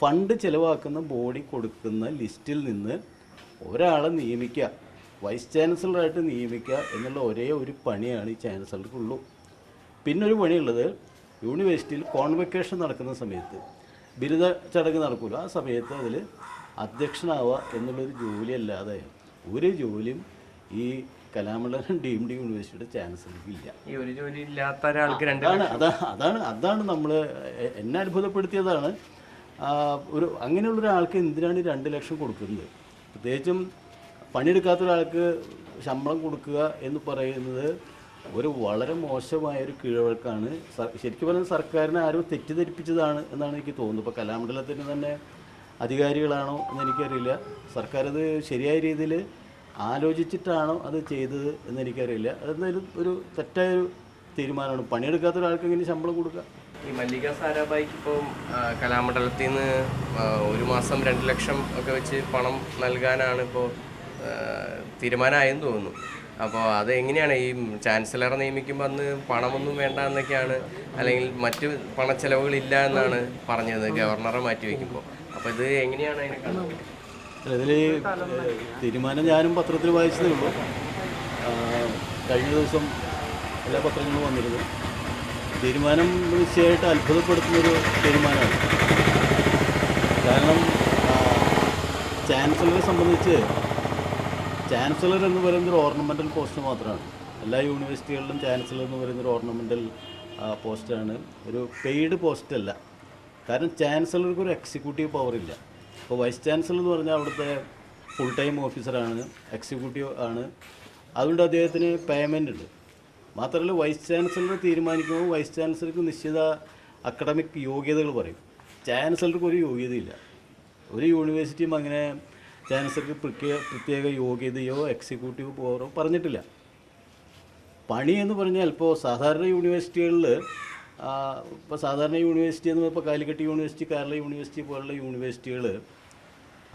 Fund ചിലവാക്കുന്ന body കൊടുക്കുന്ന ലിസ്റ്റിൽ നിന്ന് ഒരാളെ നിയമിക്കുക. വൈസ് ചാൻസലറായിട്ട് നിയമിക്കുക എന്നുള്ള ഒരേ ഒരു പണിയാണ് ഈ ചാൻസലർക്കുള്ളൂ. പിന്നെ ഒരു പണിയുള്ളത് യൂണിവേഴ്സിറ്റിയിൽ കോൺവെക്കേഷൻ നടക്കുന്ന സമയത്ത് ബിരുദ ചടങ്ങ് നടക്കുമല്ലോ ആ സമയത്ത് അതിൽ അധ്യക്ഷനാവുക എന്നുള്ളൊരു ജോലി അല്ലാതെ ഒരു ജോലിയും ഈ കലാമണ്ഡലം ഡീംഡ് യൂണിവേഴ്സിറ്റിയുടെ ചാൻസലർക്ക് ഇല്ല. ഈ ഒരു ജോലി ഇല്ലാത്ത ഒരാൾക്ക് രണ്ട് അതാണ് അതാണ് അതാണ് നമ്മൾ എന്നെ അത്ഭുതപ്പെടുത്തിയതാണ്. ഒരു അങ്ങനെയുള്ള ഒരാൾക്ക് എന്തിനാണ് രണ്ട് ലക്ഷം കൊടുക്കുന്നത്? പ്രത്യേകിച്ചും പണിയെടുക്കാത്ത ഒരാൾക്ക് ശമ്പളം കൊടുക്കുക എന്ന് പറയുന്നത് ഒരു വളരെ മോശമായ ഒരു കീഴ്വഴക്കാണ് ശരിക്കും പറഞ്ഞാൽ സർക്കാരിനെ ആരും തെറ്റിദ്ധരിപ്പിച്ചതാണ് എന്നാണ് എനിക്ക് തോന്നുന്നത്. ഇപ്പോൾ കലാമണ്ഡലത്തിന് തന്നെ അധികാരികളാണോ എന്ന് എനിക്കറിയില്ല. സർക്കാർ അത് ശരിയായ രീതിയിൽ ആലോചിച്ചിട്ടാണോ അത് ചെയ്തത് എന്ന് എനിക്കറിയില്ല. അതെന്തായാലും ഒരു തെറ്റായ ഒരു തീരുമാനമാണ്. പണിയെടുക്കാത്ത ഒരാൾക്ക് എങ്ങനെ ശമ്പളം കൊടുക്കുക ഈ മല്ലിക സാരാഭായിക്ക് ഇപ്പം കലാമണ്ഡലത്തിൽ നിന്ന് ഒരു മാസം രണ്ട് ലക്ഷം ഒക്കെ വെച്ച് പണം നൽകാനാണ് ഇപ്പോൾ തീരുമാനമായെന്ന് തോന്നുന്നു. അപ്പോൾ അത് എങ്ങനെയാണ് ഈ ചാൻസലർ നിയമിക്കുമ്പോൾ അന്ന് പണമൊന്നും വേണ്ട എന്നൊക്കെയാണ് അല്ലെങ്കിൽ മറ്റ് പണച്ചെലവുകളില്ല എന്നാണ് പറഞ്ഞത് ഗവർണറെ മാറ്റി വയ്ക്കുമ്പോൾ. അപ്പോൾ ഇത് എങ്ങനെയാണ് അതിനെ ഇതിൽ തീരുമാനം ഞാനും പത്രത്തിൽ വായിച്ചതേ ഉള്ളൂ. കഴിഞ്ഞ ദിവസം എല്ലാ പത്രങ്ങളും വന്നിരുന്നു. തീരുമാനം തീർച്ചയായിട്ടും അത്ഭുതപ്പെടുത്തുന്നൊരു തീരുമാനമാണ്. കാരണം ചാൻസലറെ സംബന്ധിച്ച് ചാൻസലർ എന്ന് പറയുന്ന ഒരു ഓർണമെന്റൽ പോസ്റ്റ് മാത്രമാണ്. എല്ലാ യൂണിവേഴ്സിറ്റികളിലും ചാൻസലർ എന്ന് പറയുന്ന ഒരു ഓർണമെന്റൽ പോസ്റ്റാണ്. ഒരു പെയ്ഡ് പോസ്റ്റ് അല്ല കാരണം ചാൻസലർക്ക് ഒരു എക്സിക്യൂട്ടീവ് പവർ ഇല്ല അപ്പോൾ വൈസ് ചാൻസലർ എന്ന് പറഞ്ഞാൽ അവിടുത്തെ ഫുൾ ടൈം ഓഫീസറാണ് എക്സിക്യൂട്ടീവ് ആണ്. അതുകൊണ്ട് അദ്ദേഹത്തിന് പേയ്മെന്റ് ഉണ്ട്. മാത്രമല്ല വൈസ് ചാൻസലർ തീരുമാനിക്കുമ്പോൾ വൈസ് ചാൻസലർക്ക് നിശ്ചിത അക്കഡമിക് യോഗ്യതകൾ പറയും. ചാൻസലർക്ക് ഒരു യോഗ്യതയില്ല. ഒരു യൂണിവേഴ്സിറ്റിയും അങ്ങനെ ചാൻസലർക്ക് പ്രത്യേക പ്രത്യേക യോഗ്യതയോ എക്സിക്യൂട്ടീവ് പവറോ പറഞ്ഞിട്ടില്ല. പണി എന്ന് പറഞ്ഞാൽ ഇപ്പോൾ സാധാരണ യൂണിവേഴ്സിറ്റികളിൽ ഇപ്പോൾ സാധാരണ യൂണിവേഴ്സിറ്റി എന്ന് ഇപ്പോൾ കാലിക്കറ്റ് യൂണിവേഴ്സിറ്റി കേരള യൂണിവേഴ്സിറ്റി പോലുള്ള യൂണിവേഴ്സിറ്റികൾ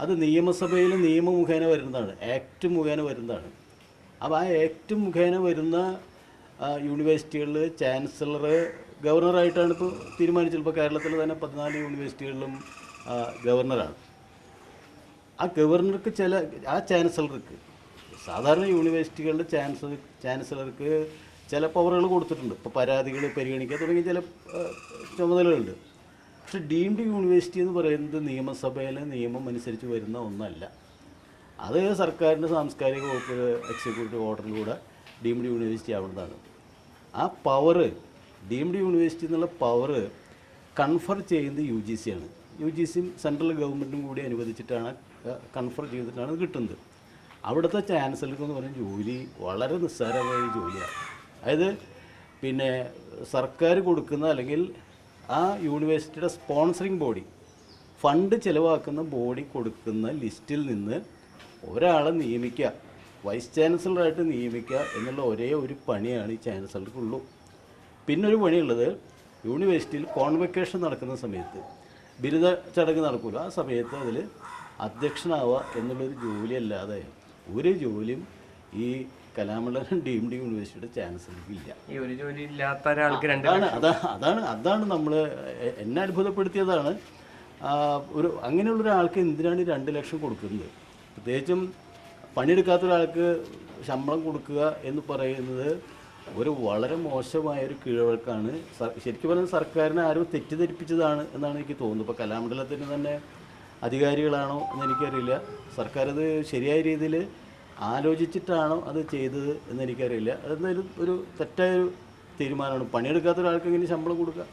അത് നിയമസഭയിൽ നിയമം മുഖേന വരുന്നതാണ്. ആക്ട് മുഖേന വരുന്നതാണ്. അപ്പോൾ ആ ആക്ട് മുഖേന വരുന്ന യൂണിവേഴ്സിറ്റികളിൽ ചാൻസലർ ഗവർണറായിട്ടാണ് ഇപ്പോൾ തീരുമാനിച്ചത്. ഇപ്പോൾ കേരളത്തിൽ തന്നെ പതിനാല് യൂണിവേഴ്സിറ്റികളിലും ഗവർണറാണ് ആ ഗവർണർക്ക് ചില ആ ചാൻസലർക്ക് സാധാരണ യൂണിവേഴ്സിറ്റികളുടെ ചാൻസലർ ചാൻസലർക്ക് ചില പവറുകൾ കൊടുത്തിട്ടുണ്ട്. ഇപ്പോൾ പരാതികൾ പരിഗണിക്കുക തുടങ്ങിയ ചില ചുമതലകളുണ്ട്. പക്ഷെ ഡീംഡ് യൂണിവേഴ്സിറ്റി എന്ന് പറയുന്നത് നിയമസഭയിലെ നിയമം അനുസരിച്ച് വരുന്ന ഒന്നല്ല. അത് സർക്കാരിന്റെ സാംസ്കാരിക വകുപ്പ് എക്സിക്യൂട്ടീവ് ഓർഡറിലൂടെ ഡീംഡ് യൂണിവേഴ്സിറ്റി ആവുന്നതാണ്. ആ പവറ് ഡീംഡ് യൂണിവേഴ്സിറ്റി എന്നുള്ള പവറ് കൺഫർ ചെയ്യുന്നത് യു ജി സി ആണ്. യു ജി സിയും സെൻട്രൽ ഗവൺമെന്റും കൂടി അനുവദിച്ചിട്ടാണ് കൺഫർ ചെയ്തിട്ടാണ് കിട്ടുന്നത്. അവിടുത്തെ ചാൻസലർക്ക് എന്ന് പറഞ്ഞ ജോലി വളരെ നിസ്സാരമായ ജോലിയാണ്. അതായത് പിന്നെ സർക്കാർ കൊടുക്കുന്ന അല്ലെങ്കിൽ ആ യൂണിവേഴ്സിറ്റിയുടെ സ്പോൺസറിങ് ബോഡി ഫണ്ട് ചിലവാക്കുന്ന ബോഡി കൊടുക്കുന്ന ലിസ്റ്റിൽ നിന്ന് ഒരാളെ നിയമിക്കുക. വൈസ് ചാൻസലറായിട്ട് നിയമിക്കുക എന്നുള്ള ഒരേ ഒരു പണിയാണ് ഈ ചാൻസലർക്കുള്ളൂ പിന്നെ ഒരു പണിയുള്ളത് യൂണിവേഴ്സിറ്റിയിൽ കോൺവെക്കേഷൻ നടക്കുന്ന സമയത്ത് ബിരുദ ചടങ്ങ് നടക്കില്ല ആ സമയത്ത് അതിൽ അധ്യക്ഷനാവുക എന്നുള്ളൊരു ജോലി അല്ലാതെ ഒരു ജോലിയും ഈ കലാമണ്ഡലം ഡീംഡ് യൂണിവേഴ്സിറ്റിയുടെ ചാൻസലർക്ക് ഇല്ല. ഈ ഒരു ജോലി ഇല്ലാത്ത ഒരാൾക്ക് രണ്ടാണ് അതാണ് അതാ അതാണ് അതാണ് നമ്മൾ എന്നെ അത്ഭുതപ്പെടുത്തിയതാണ്. ഒരു അങ്ങനെയുള്ള ഒരാൾക്ക് എന്തിനാണ് രണ്ട് ലക്ഷം കൊടുക്കുന്നത്? പ്രത്യേകിച്ചും പണിയെടുക്കാത്ത ഒരാൾക്ക് ശമ്പളം കൊടുക്കുക എന്ന് പറയുന്നത് ഒരു വളരെ മോശമായ ഒരു കീഴ്വഴക്കാണ്. ശരിക്കും പറഞ്ഞാൽ സർക്കാരിനെ ആരും തെറ്റിദ്ധരിപ്പിച്ചതാണ് എന്നാണ് എനിക്ക് തോന്നുന്നത്. ഇപ്പോൾ കലാമണ്ഡലത്തിന് തന്നെ അധികാരികളാണോ എന്ന് എനിക്കറിയില്ല. സർക്കാർ അത് ശരിയായ രീതിയിൽ ആലോചിച്ചിട്ടാണോ അത് ചെയ്തത് എന്ന് എനിക്കറിയില്ല. അതെന്തായാലും ഒരു തെറ്റായൊരു തീരുമാനമാണ്. പണിയെടുക്കാത്ത ഒരാൾക്ക് എങ്ങനെ ശമ്പളം കൊടുക്കുക